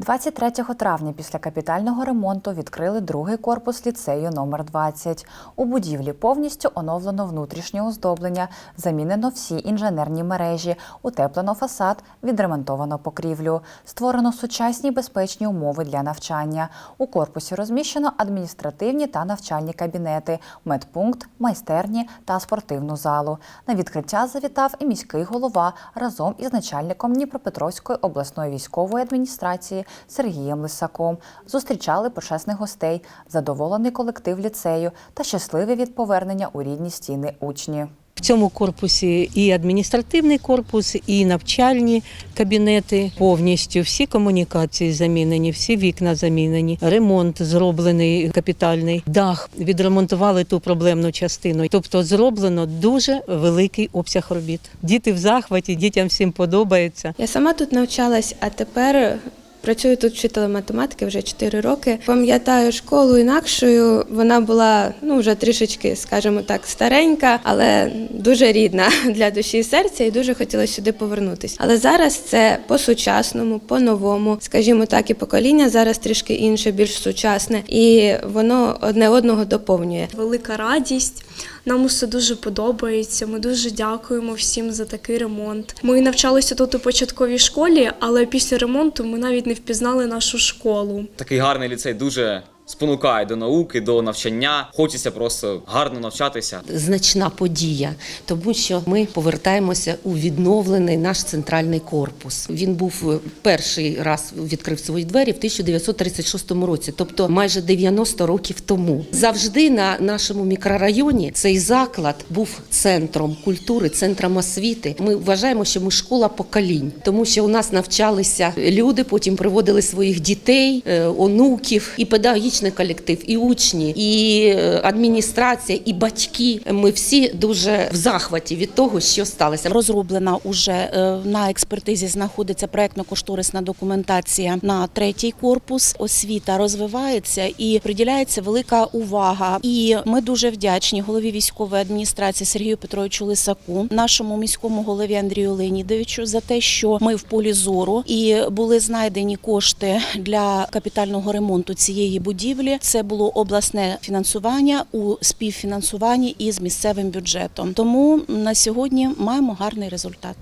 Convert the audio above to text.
23 травня після капітального ремонту відкрили другий корпус ліцею номер 20. У будівлі повністю оновлено внутрішнє оздоблення, замінено всі інженерні мережі, утеплено фасад, відремонтовано покрівлю, створено сучасні безпечні умови для навчання. У корпусі розміщено адміністративні та навчальні кабінети, медпункт, майстерні та спортивну залу. На відкриття завітав і міський голова разом із начальником Дніпропетровської обласної військової адміністрації Сергієм Лисаком. Зустрічали почесних гостей, задоволений колектив ліцею та щасливі від повернення у рідні стіни учні. В цьому корпусі і адміністративний корпус, і навчальні кабінети повністю всі комунікації замінені, всі вікна замінені, ремонт зроблений капітальний, дах відремонтували ту проблемну частину. Тобто зроблено дуже великий обсяг робіт. Діти в захваті, дітям всім подобається. Я сама тут навчалась, а тепер працюю тут вчителем математики вже 4 роки. Пам'ятаю школу інакшою. Вона була ну вже трішечки, скажімо так, старенька, але дуже рідна для душі і серця, і дуже хотіла сюди повернутися. Але зараз це по-сучасному, по-новому, скажімо так, і покоління зараз трішки інше, більш сучасне, і воно одне одного доповнює. велика радість. Нам усе дуже подобається. Ми дуже дякуємо всім за такий ремонт. Ми навчалися тут у початковій школі, але після ремонту ми навіть не впізнали нашу школу. Такий гарний ліцей дуже спонукає до науки, до навчання. Хочеться просто гарно навчатися. значна подія, тому що ми повертаємося у відновлений наш центральний корпус. Він був е, перший раз відкрив свої двері в 1936 році, тобто майже 90 років тому. Завжди на нашому мікрорайоні цей заклад був центром культури, центром освіти. Ми вважаємо, що ми школа поколінь, тому що у нас навчалися люди, потім приводили своїх дітей, е, онуків і педагогічний колектив, і учні, і е, адміністрація, і батьки. Ми всі дуже в захваті від того, що сталося. Розроблена уже е, на експертизі знаходиться проектно-кошторисна документація на третій корпус. Освіта розвивається і приділяється велика увага. І ми дуже вдячні голові військової адміністрації Сергію Петровичу Лисаку, нашому міському голові Андрію Леонідовичу за те, що ми в полі зору і були знайдені кошти для капітального ремонту цієї будівлі. Це було обласне фінансування у співфінансуванні із місцевим бюджетом. Тому на сьогодні маємо гарний результат.